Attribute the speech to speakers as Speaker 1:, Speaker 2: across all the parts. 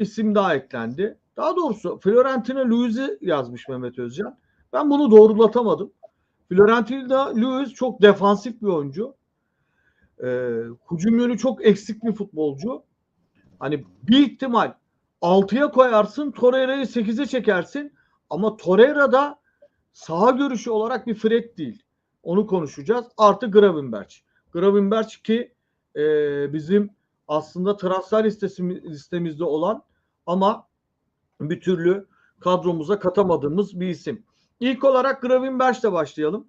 Speaker 1: isim daha eklendi. Daha doğrusu Fiorentina Luiz'i yazmış Mehmet Özcan. Ben bunu doğrulatamadım. Fiorentina Luiz çok defansif bir oyuncu. Ee, hücum yönü çok eksik bir futbolcu. Hani bir ihtimal 6'ya koyarsın Torreira'yı 8'e çekersin ama Torreira da saha görüşü olarak bir Fred değil. Onu konuşacağız. Artı Gravenberch. Gravenberch ki e, bizim aslında transfer listemizde olan ama bir türlü kadromuza katamadığımız bir isim. İlk olarak Gravenberch'le başlayalım.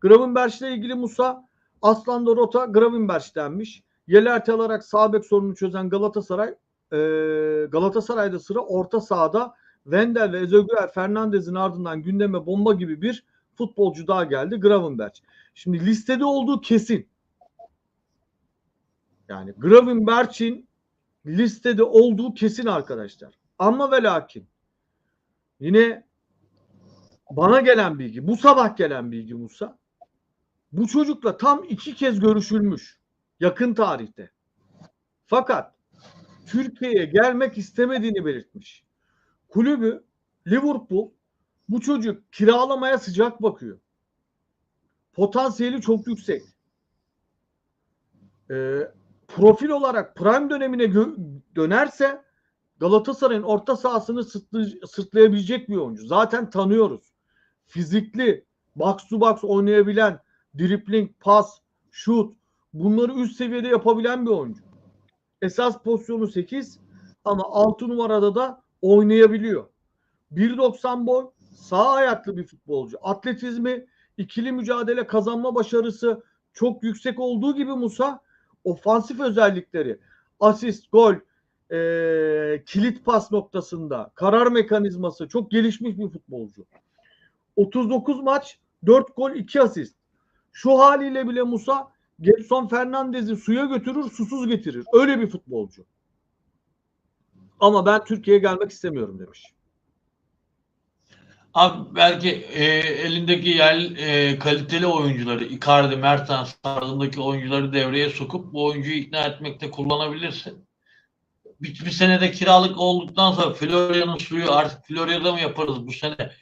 Speaker 1: Gravenberch'le ilgili Musa Aslan Dorota Gravenberch denmiş. Yelerti alarak sağ bek sorununu çözen Galatasaray e, Galatasaray'da sıra orta sahada Wendel ve Ezeguer Fernandez'in ardından gündeme bomba gibi bir futbolcu daha geldi Gravenberch. Şimdi listede olduğu kesin. Yani Gravenberch'in listede olduğu kesin arkadaşlar. Ama ve lakin yine bana gelen bilgi, bu sabah gelen bilgi Musa. Bu çocukla tam iki kez görüşülmüş yakın tarihte. Fakat Türkiye'ye gelmek istemediğini belirtmiş. Kulübü Liverpool bu çocuk kiralamaya sıcak bakıyor. Potansiyeli çok yüksek. Ee, profil olarak prime dönemine dönerse Galatasaray'ın orta sahasını sırtlı- sırtlayabilecek bir oyuncu. Zaten tanıyoruz. Fizikli, box to box oynayabilen, dribling, pas, şut bunları üst seviyede yapabilen bir oyuncu. Esas pozisyonu 8 ama 6 numarada da oynayabiliyor. 1.90 boy, sağ ayaklı bir futbolcu. Atletizmi, ikili mücadele kazanma başarısı çok yüksek olduğu gibi Musa ofansif özellikleri, asist, gol, e, kilit pas noktasında karar mekanizması çok gelişmiş bir futbolcu. 39 maç, 4 gol, 2 asist. Şu haliyle bile Musa Gelson Fernandez'i suya götürür, susuz getirir. Öyle bir futbolcu. Ama ben Türkiye'ye gelmek istemiyorum demiş.
Speaker 2: Abi belki e, elindeki yer e, kaliteli oyuncuları Icardi, Mertens tarzındaki oyuncuları devreye sokup bu oyuncuyu ikna etmekte kullanabilirsin. Bir, bir senede kiralık olduktan sonra Florya'nın suyu artık Florya'da mı yaparız bu sene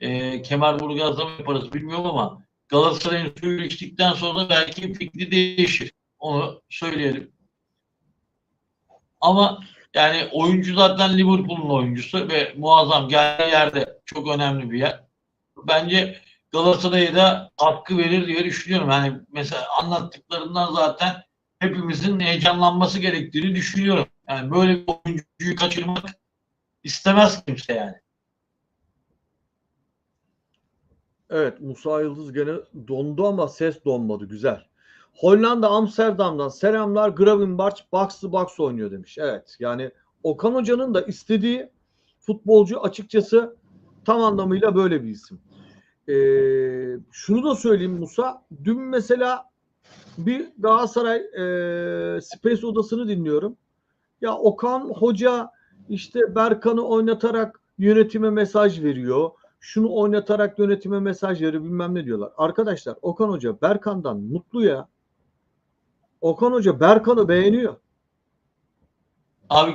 Speaker 2: e, Kemerburgaz'da mı yaparız bilmiyorum ama Galatasaray'ın suyu içtikten sonra belki fikri değişir. Onu söyleyelim. Ama yani oyuncu zaten Liverpool'un oyuncusu ve muazzam geldiği yerde çok önemli bir yer. Bence Galatasaray'a da hakkı verir diye düşünüyorum. Yani mesela anlattıklarından zaten hepimizin heyecanlanması gerektiğini düşünüyorum. Yani böyle bir oyuncuyu kaçırmak istemez kimse yani.
Speaker 1: Evet Musa Yıldız gene dondu ama ses donmadı. Güzel. Hollanda Amsterdam'dan selamlar. Gravenberch box to box oynuyor demiş. Evet yani Okan Hoca'nın da istediği futbolcu açıkçası tam anlamıyla böyle bir isim. Ee, şunu da söyleyeyim Musa. Dün mesela bir Galatasaray e, Space odasını dinliyorum. Ya Okan Hoca işte Berkan'ı oynatarak yönetime mesaj veriyor şunu oynatarak yönetime mesaj veriyor bilmem ne diyorlar. Arkadaşlar Okan Hoca Berkan'dan mutlu ya. Okan Hoca Berkan'ı beğeniyor.
Speaker 2: Abi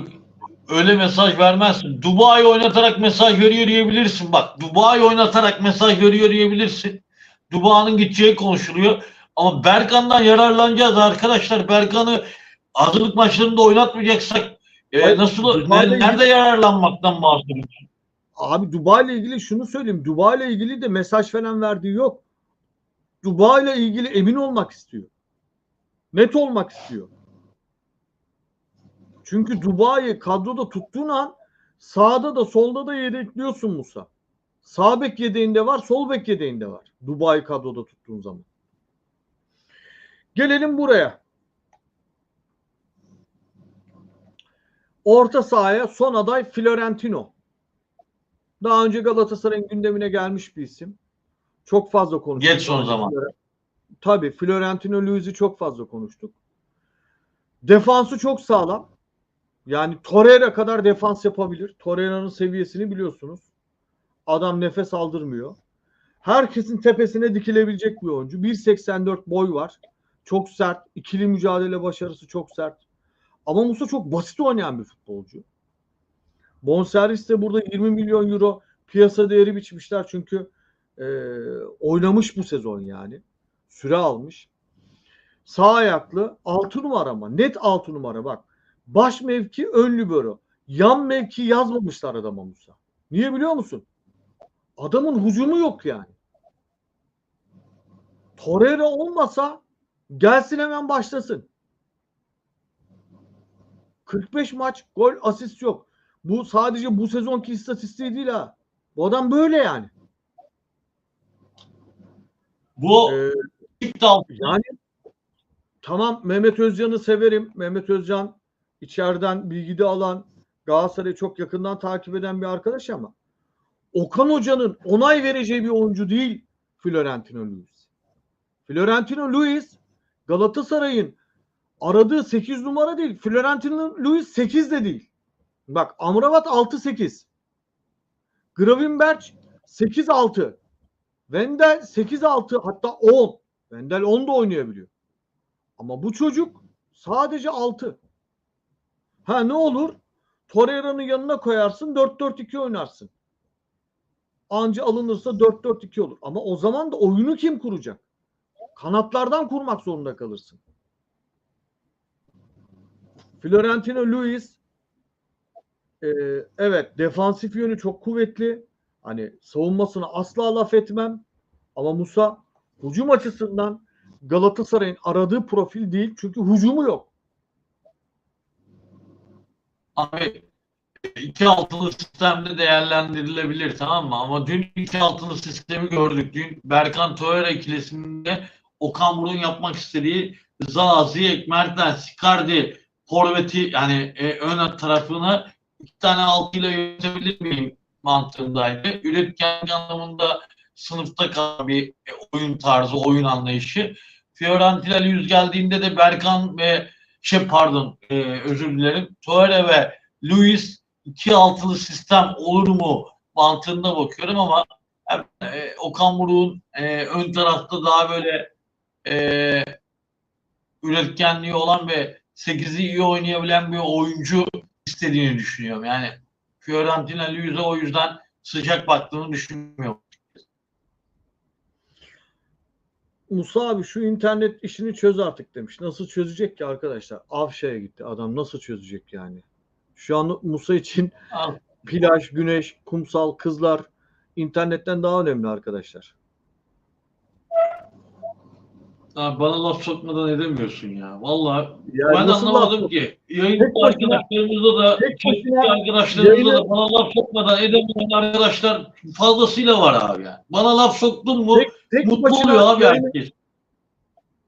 Speaker 2: öyle mesaj vermezsin. Dubai oynatarak mesaj veriyor diyebilirsin. Bak Dubai oynatarak mesaj veriyor diyebilirsin. Dubai'nin gideceği konuşuluyor. Ama Berkan'dan yararlanacağız arkadaşlar. Berkan'ı hazırlık maçlarında oynatmayacaksak e,
Speaker 1: Hayır,
Speaker 2: nasıl
Speaker 1: Dubai'yle
Speaker 2: ne- nerede yararlanmaktan bahsediyorsun?
Speaker 1: Abi Dubai ile ilgili şunu söyleyeyim. Dubai ile ilgili de mesaj falan verdiği yok. Dubai ile ilgili emin olmak istiyor. Net olmak istiyor. Çünkü Dubai'yi kadroda tuttuğun an sağda da solda da yedekliyorsun Musa. Sağ bek yedeğinde var, sol bek yedeğinde var. Dubai kadroda tuttuğun zaman. Gelelim buraya. Orta sahaya son aday Florentino. Daha önce Galatasaray'ın gündemine gelmiş bir isim. Çok fazla konuştuk.
Speaker 2: Geç son zaman.
Speaker 1: Tabii Florentino Luiz'i çok fazla konuştuk. Defansı çok sağlam. Yani Torreira kadar defans yapabilir. Torreira'nın seviyesini biliyorsunuz. Adam nefes aldırmıyor. Herkesin tepesine dikilebilecek bir oyuncu. 1.84 boy var. Çok sert. İkili mücadele başarısı çok sert. Ama Musa çok basit oynayan bir futbolcu. Bonservis de burada 20 milyon euro piyasa değeri biçmişler çünkü e, oynamış bu sezon yani. Süre almış. Sağ ayaklı 6 numara ama net 6 numara bak. Baş mevki ön libero. Yan mevki yazmamışlar adama Musa. Niye biliyor musun? Adamın hücumu yok yani. Torreira olmasa gelsin hemen başlasın. 45 maç gol asist yok. Bu sadece bu sezonki istatistiği değil ha. Bu adam böyle yani.
Speaker 2: Bu
Speaker 1: Ee,
Speaker 2: altı
Speaker 1: yani tamam Mehmet Özcan'ı severim. Mehmet Özcan içeriden bilgi de alan Galatasaray'ı çok yakından takip eden bir arkadaş ama Okan Hoca'nın onay vereceği bir oyuncu değil Florentino Luis. Florentino Luis Galatasaray'ın aradığı 8 numara değil. Florentino Luis 8 de değil. Bak Amrabat 6-8. Gravenberch 8-6. Vendel 8-6 hatta 10. Vendel 10 da oynayabiliyor. Ama bu çocuk sadece 6. Ha ne olur? Torreira'nın yanına koyarsın 4-4-2 oynarsın. Anca alınırsa 4-4-2 olur. Ama o zaman da oyunu kim kuracak? Kanatlardan kurmak zorunda kalırsın. Florentino Luis e, evet defansif yönü çok kuvvetli. Hani savunmasına asla laf etmem. Ama Musa hücum açısından Galatasaray'ın aradığı profil değil. Çünkü hücumu yok.
Speaker 2: abi iki altılı sistemde değerlendirilebilir tamam mı? Ama dün iki altılı sistemi gördük. Dün Berkan Toyera ikilisinde Okan Buruk'un yapmak istediği Ziyech, Mertens, Icardi forveti yani e, ön tarafını iki tane altıyla yönetebilir miyim mantığındaydı. Üretken anlamında sınıfta kalan bir e, oyun tarzı, oyun anlayışı. Fiorentina yüz geldiğinde de Berkan ve şey pardon e, özür dilerim. Torre ve Luis iki altılı sistem olur mu mantığında bakıyorum ama e, Okan Buruk'un e, ön tarafta daha böyle e, üretkenliği olan ve 8'i iyi oynayabilen bir oyuncu istediğini düşünüyorum. Yani Fiorentina Luis'e o yüzden sıcak baktığını düşünmüyorum.
Speaker 1: Musa abi şu internet işini çöz artık demiş. Nasıl çözecek ki arkadaşlar? Avşa'ya gitti adam. Nasıl çözecek yani? Şu an Musa için plaj, güneş, kumsal, kızlar internetten daha önemli arkadaşlar.
Speaker 2: Abi bana laf sokmadan edemiyorsun ya. Vallahi
Speaker 1: Yani
Speaker 2: ben anlamadım
Speaker 1: laf-
Speaker 2: ki. Yayın
Speaker 1: başına-
Speaker 2: arkadaşlarımızda da çeşitli arkadaşlarımızda da bana laf sokmadan edemeyen arkadaşlar fazlasıyla var abi ya. Bana laf soktun mu
Speaker 1: Tek, tek
Speaker 2: mutlu oluyor abi
Speaker 1: yayını-
Speaker 2: herkes.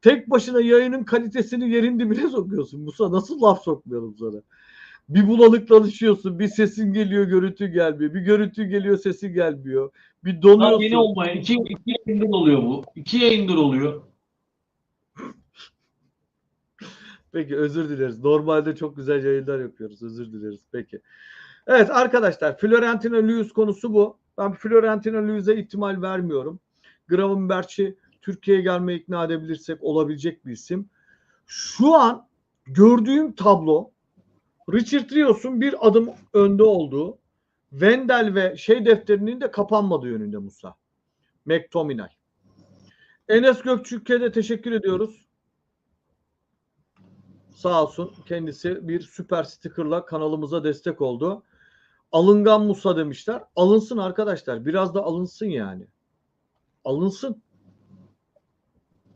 Speaker 1: tek başına yayının kalitesini yerin dibine sokuyorsun. Musa nasıl laf sokmayalım sana? Bir bulanıklaşıyorsun. Bir sesin geliyor, görüntü gelmiyor. Bir görüntü geliyor, sesi gelmiyor. Bir donuyorsun.
Speaker 2: yeni olmayan iki, iki yayındır oluyor bu. İki yayındır oluyor.
Speaker 1: Peki özür dileriz. Normalde çok güzel yayınlar yapıyoruz. Özür dileriz. Peki. Evet arkadaşlar Florentino Luis konusu bu. Ben Florentino Luis'e ihtimal vermiyorum. Gravenberch'i Türkiye'ye gelmeye ikna edebilirsek olabilecek bir isim. Şu an gördüğüm tablo Richard Rios'un bir adım önde olduğu Wendel ve şey defterinin de kapanmadığı yönünde Musa. McTominay. Enes Gökçük'e de teşekkür ediyoruz. Sağ olsun kendisi bir süper stickerla kanalımıza destek oldu. Alıngan Musa demişler. Alınsın arkadaşlar. Biraz da alınsın yani. Alınsın.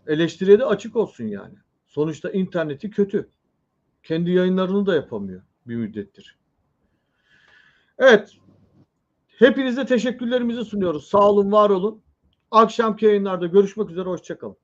Speaker 1: Eleştiriye de açık olsun yani. Sonuçta interneti kötü. Kendi yayınlarını da yapamıyor bir müddettir. Evet. Hepinize teşekkürlerimizi sunuyoruz. Sağ olun, var olun. Akşamki yayınlarda görüşmek üzere. Hoşçakalın.